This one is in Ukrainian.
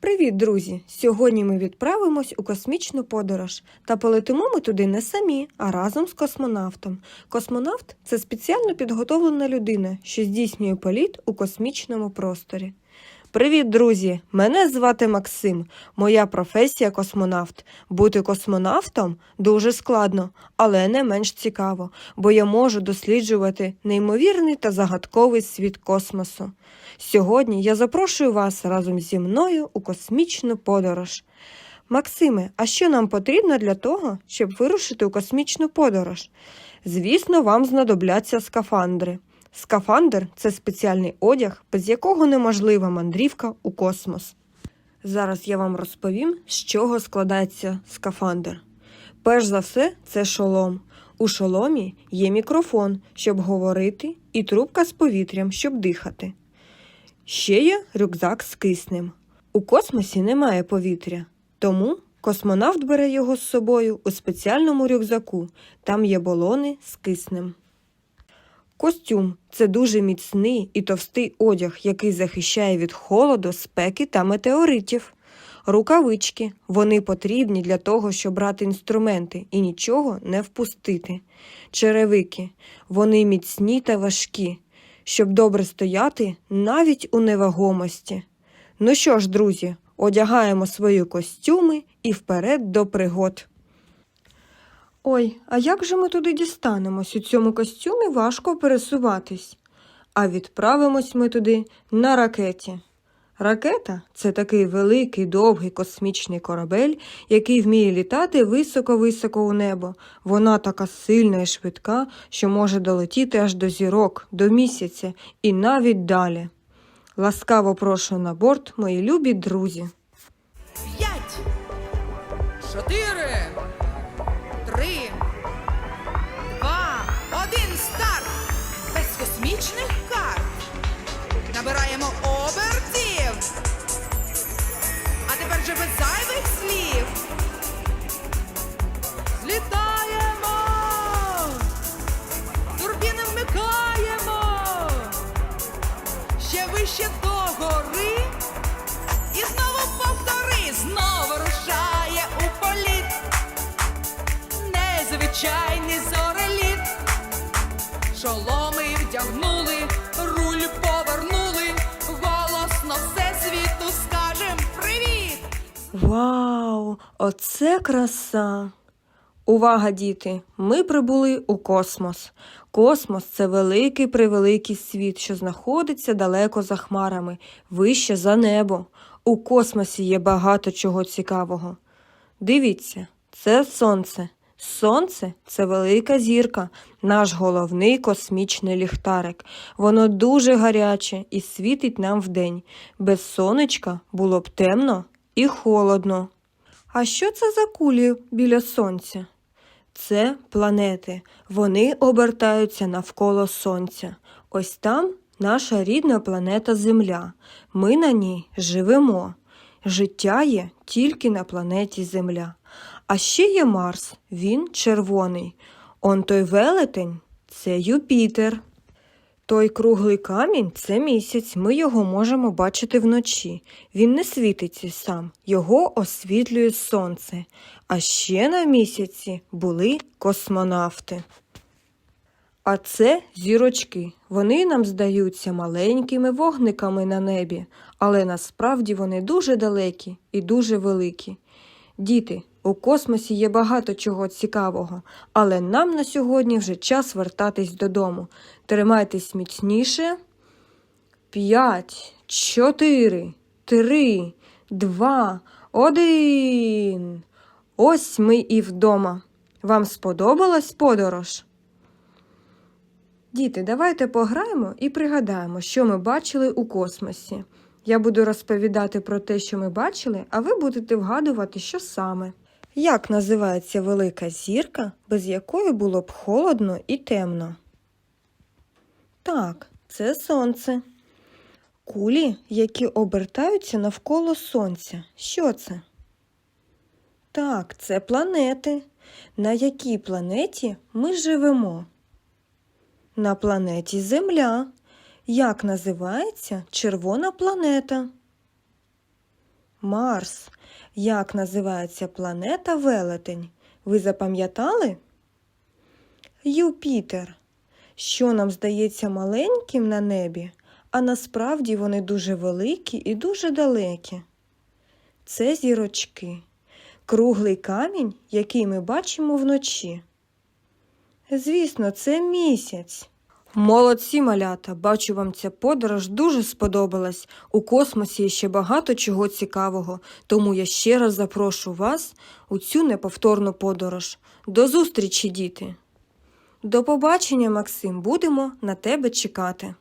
Привіт, друзі! Сьогодні ми відправимось у космічну подорож. Та полетимо ми туди не самі, а разом з космонавтом. Космонавт це спеціально підготовлена людина, що здійснює політ у космічному просторі. Привіт, друзі! Мене звати Максим. Моя професія космонавт. Бути космонавтом дуже складно, але не менш цікаво, бо я можу досліджувати неймовірний та загадковий світ космосу. Сьогодні я запрошую вас разом зі мною у космічну подорож. Максиме, а що нам потрібно для того, щоб вирушити у космічну подорож? Звісно, вам знадобляться скафандри. Скафандр це спеціальний одяг, без якого неможлива мандрівка у космос. Зараз я вам розповім, з чого складається скафандр. Перш за все, це шолом. У шоломі є мікрофон, щоб говорити, і трубка з повітрям, щоб дихати. Ще є рюкзак з киснем. У космосі немає повітря, тому космонавт бере його з собою у спеціальному рюкзаку. Там є балони з киснем. Костюм це дуже міцний і товстий одяг, який захищає від холоду, спеки та метеоритів. Рукавички вони потрібні для того, щоб брати інструменти і нічого не впустити. Черевики вони міцні та важкі, щоб добре стояти навіть у невагомості. Ну що ж, друзі, одягаємо свої костюми і вперед до пригод. Ой, а як же ми туди дістанемось? У цьому костюмі важко пересуватись. А відправимось ми туди на ракеті. Ракета це такий великий, довгий космічний корабель, який вміє літати високо-високо у небо. Вона така сильна і швидка, що може долетіти аж до зірок, до місяця і навіть далі. Ласкаво прошу на борт, мої любі друзі. П'ять, чотири, три, два, один, старт! Без космічних карт. Набираємо обертів. А тепер вже без зайвих слів. Злітаємо! Турбіни вмикаємо! Ще вище до гори. І знову повтори, знову рушає Незвичайний зореліт. Шоломи вдягнули, руль повернули. Голосно все світу скажем привіт. Вау! Оце краса! Увага, діти! Ми прибули у космос. Космос це великий превеликий світ, що знаходиться далеко за хмарами, вище за небо. У космосі є багато чого цікавого. Дивіться, це сонце. Сонце це велика зірка, наш головний космічний ліхтарик. Воно дуже гаряче і світить нам вдень. Без сонечка було б темно і холодно. А що це за кулі біля сонця? Це планети. Вони обертаються навколо Сонця. Ось там наша рідна планета Земля. Ми на ній живемо. Життя є тільки на планеті Земля. А ще є Марс, він червоний. Он той велетень це Юпітер. Той круглий камінь це місяць. Ми його можемо бачити вночі. Він не світиться сам, його освітлює сонце. А ще на місяці були космонавти. А це зірочки. Вони нам здаються маленькими вогниками на небі, але насправді вони дуже далекі і дуже великі. Діти, у космосі є багато чого цікавого, але нам на сьогодні вже час вертатись додому. Тримайтесь міцніше. П'ять, чотири, три, два, один. Ось ми і вдома. Вам сподобалась подорож? Діти, давайте пограємо і пригадаємо, що ми бачили у космосі. Я буду розповідати про те, що ми бачили, а ви будете вгадувати, що саме. Як називається велика зірка, без якої було б холодно і темно? Так, це сонце. Кулі, які обертаються навколо сонця. Що це? Так, це планети. На якій планеті ми живемо? На планеті Земля. Як називається червона планета? Марс. Як називається планета Велетень? Ви запам'ятали? Юпітер. Що нам здається маленьким на небі, а насправді вони дуже великі і дуже далекі. Це зірочки, круглий камінь, який ми бачимо вночі. Звісно, це місяць. Молодці, малята! Бачу, вам ця подорож дуже сподобалась. У космосі ще багато чого цікавого, тому я ще раз запрошу вас у цю неповторну подорож. До зустрічі, діти! До побачення, Максим, будемо на тебе чекати.